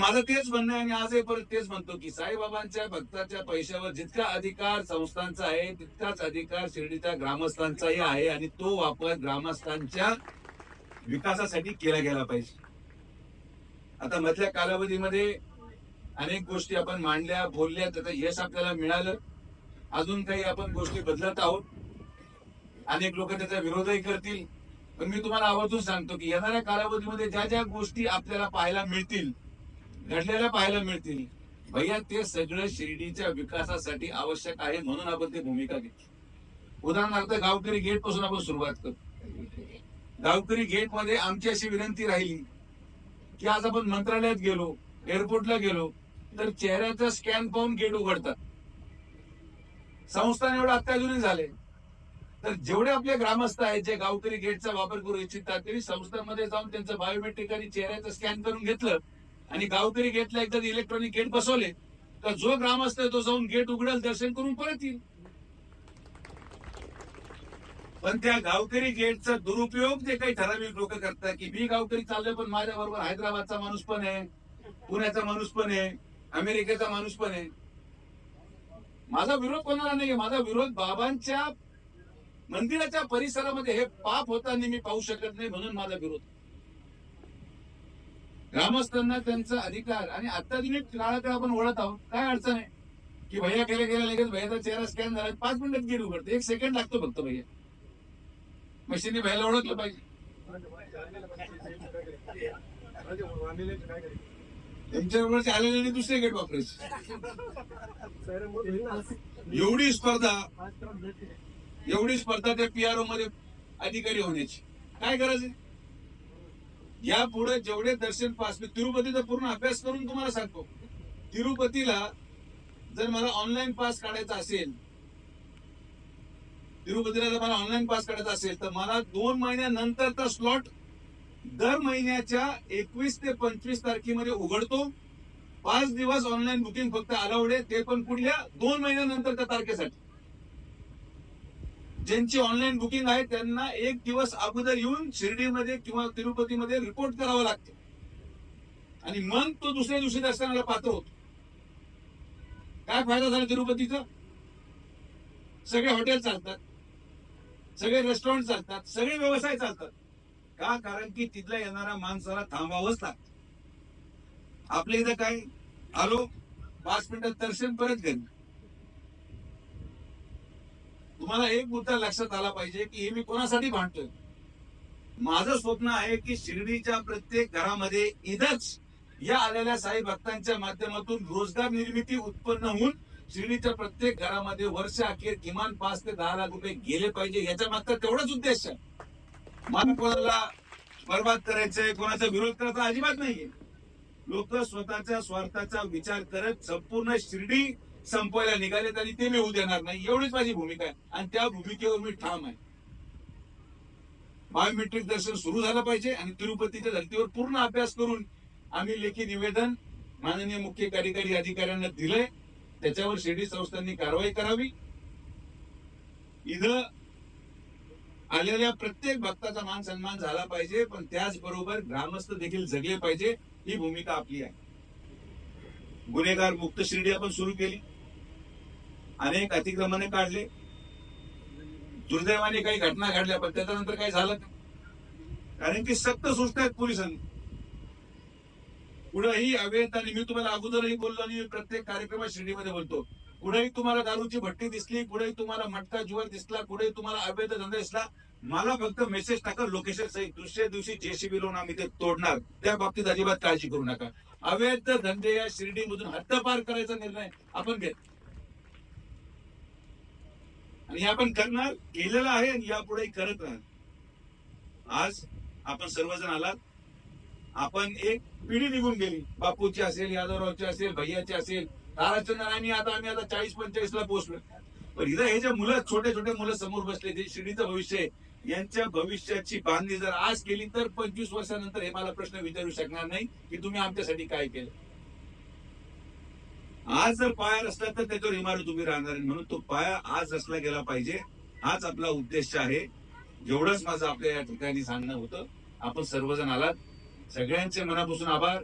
माझं तेच म्हणणं आहे आणि आजही परत तेच म्हणतो की साईबाबांच्या भक्ताच्या पैशावर जितका अधिकार संस्थांचा आहे तितकाच अधिकार शिर्डीच्या ग्रामस्थांचाही आहे आणि तो वापर ग्रामस्थांच्या विकासासाठी केला गेला पाहिजे. आता मधल्या कालावधीमध्ये अनेक गोष्टी आपण मांडल्या बोलल्या त्याचं यश आपल्याला मिळालं. अजून काही आपण गोष्टी बदलत आहोत. अनेक लोक त्याचा विरोधही करतील. पण मी तुम्हाला आवर्जून सांगतो की येणाऱ्या कालावधीमध्ये ज्या ज्या गोष्टी आपल्याला पाहायला मिळतील घडलेल्या पाहायला मिळतील. भैया ते सगळं शिर्डीच्या विकासासाठी आवश्यक आहे म्हणून आपण ती भूमिका घेतली. उदाहरणार्थ गावकरी गेटपासून आपण सुरुवात करतो गावकरी गेटमध्ये आमची अशी विनंती राहिली की आज आपण मंत्रालयात गेलो एअरपोर्टला गेलो तर चेहऱ्याचा स्कॅन पाहून गेट उघडतात. संस्थान एवढं अत्याधुनिक झाले तर जेवढे आपले ग्रामस्थ आहेत जे गावकरी गेटचा वापर करू इच्छितात तरी संस्थांमध्ये जाऊन त्यांचं बायोमेट्रिक आणि चेहऱ्याचं स्कॅन करून घेतलं आणि गावकरी गेटला एकदा इलेक्ट्रॉनिक गेट बसवले. तर जो ग्रामस्थ तो जाऊन गेट उघडेल दर्शन करून परत येईल. पण त्या गावकरी गेटचा दुरुपयोग जे काही ठराविक लोक करतात की मी गावकरी चाललोय पण माझ्या बरोबर हैदराबादचा माणूस पण आहे पुण्याचा माणूस पण आहे अमेरिकेचा माणूस पण आहे. माझा विरोध कोणाला नाही माझा विरोध बाबांच्या मंदिराच्या परिसरामध्ये हे पाप होताना मी पाहू शकत नाही म्हणून माझा विरोध. ग्रामस्थांना त्यांचा अधिकार आणि अत्याधुनिक काळाकडे आपण वळत आहोत. काय अडचण आहे? की भैया गेल्या गेल्या लगेच भैयाचा चेहरा स्कॅन झाला पाच मिनिटात गेट उघडते. एक सेकंड लागतो फक्त भैया. मशीनने भैयाला ओळखलं पाहिजे. त्यांच्या बरोबर आलेले दुसरे गेट वापरायचे. एवढी स्पर्धा एवढी स्पर्धा त्या पीआरओ मध्ये अधिकारी होण्याची. काय करायचं? या पुढे जेवढे दर्शन पास मी तिरुपतीचा पूर्ण अभ्यास करून तुम्हाला सांगतो. तिरुपतीला जर मला ऑनलाईन पास काढायचा असेल तिरुपतीला जर मला ऑनलाईन पास काढायचा असेल तर मला दोन महिन्यानंतरचा स्लॉट दर महिन्याच्या एकवीस ते पंचवीस तारखेमध्ये उघडतो. पाच दिवस ऑनलाईन बुकिंग फक्त अलाउड आहे ते पण पुढल्या दोन महिन्यानंतरच्या तारखेसाठी. ज्यांची ऑनलाईन बुकिंग आहे त्यांना एक दिवस अगोदर येऊन शिर्डीमध्ये किंवा तिरुपतीमध्ये रिपोर्ट करावा लागते. आणि मग तो दुसऱ्या दिवशी दर्शनाला पात्र होतो. काय फायदा झाला तिरुपतीचा? सगळे हॉटेल चालतात. सगळे रेस्टॉरंट चालतात. सगळे व्यवसाय चालतात. का? कारण की तिथल्या येणाऱ्या माणसाला थांबावंच लागत. आपल्या इथं काय? आलो पाच मिनिटात दर्शन परत घरी तुम्हाला एक मुद्दा लक्षात आला पाहिजे की हे मी कोणासाठी भांडतोय? माझं स्वप्न आहे की शिर्डीच्या प्रत्येक घरामध्ये इथंच या आलेल्या साई भक्तांच्या माध्यमातून रोजगार निर्मिती उत्पन्न होऊन शिर्डीच्या प्रत्येक घरामध्ये वर्ष अखेर किमान पाच ते दहा लाख रुपये गेले पाहिजे याच्या मागचा तेवढाच उद्देश आहे. मला कोणाला बर्बाद करायचंय कोणाचा विरोध करायचा अजिबात नाहीये. लोक स्वतःच्या स्वार्थाचा विचार करत संपूर्ण शिर्डी संपवायला निघालेत आणि ते मी होऊ देणार नाही. एवढीच माझी भूमिका आहे. आणि त्या भूमिकेवर मी ठाम आहे. बायोमेट्रिक दर्शन सुरू झालं पाहिजे आणि तिरुपतीच्या धर्तीवर पूर्ण अभ्यास करून आम्ही लेखी निवेदन माननीय मुख्य कार्यकारी अधिकाऱ्यांना दिलंय. त्याच्यावर शिर्डी संस्थांनी कारवाई करावी. इथं आलेल्या प्रत्येक भक्ताचा मान सन्मान झाला पाहिजे पण त्याचबरोबर ग्रामस्थ देखील जगले पाहिजे ही भूमिका आपली आहे. गुन्हेगार मुक्त शिर्डी आपण सुरू केली. अनेक अतिक्रमणे काढले. दुर्दैवाने काही घटना घडल्या पण त्याच्यानंतर काही झालं नाही. कारण की सक्त सूचना आहेत पोलिसांनी. कुठंही अवैध आणि मी तुम्हाला अगोदरही बोललो आणि प्रत्येक कार्यक्रमात श्रेणीमध्ये बोलतो. कुठेही तुम्हाला दारूची भट्टी दिसली कुठेही तुम्हाला मटका जुवार दिसला कुठेही तुम्हाला अवैध धंदा दिसला मला फक्त मेसेज टाका लोकेशन सहित दुसऱ्या दिवशी जेसीबी लोन आम्ही ते तोडणार. त्या बाबतीत अजिबात काळजी करू नका. अवैध धंदे या शिर्डीमधून हद्दपार करायचा निर्णय आपण घेत आणि हे आपण करणार केलेलं आहे आणि यापुढे करत राहणार. आज आपण सर्वजण आलात. आपण एक पिढी निघून गेली. बापूची असेल यादवरावची असेल भैयाची असेल ताराचंद्र आणि आता आम्ही आता चाळीस पंचेचाळीस ला पोहोचलो. पण इथं हे जे मुलं छोटे छोटे मुलं समोर बसले जे शिर्डीचं भविष्य आहे यांच्या भविष्याची बांधणी जर आज केली तर पंचवीस वर्षानंतर हे मला प्रश्न विचारू शकणार नाही की तुम्ही आमच्यासाठी काय केलं. आज जर पाया रचला तर त्याच्यावर इमारत उभी राहणार आहे. म्हणून तो पाया आज असला गेला पाहिजे हाच आपला उद्देश आहे. एवढंच माझं आपल्या या ठिकाणी सांगणं होतं. आपण सर्वजण आलात. सगळ्यांचे मनापासून आभार.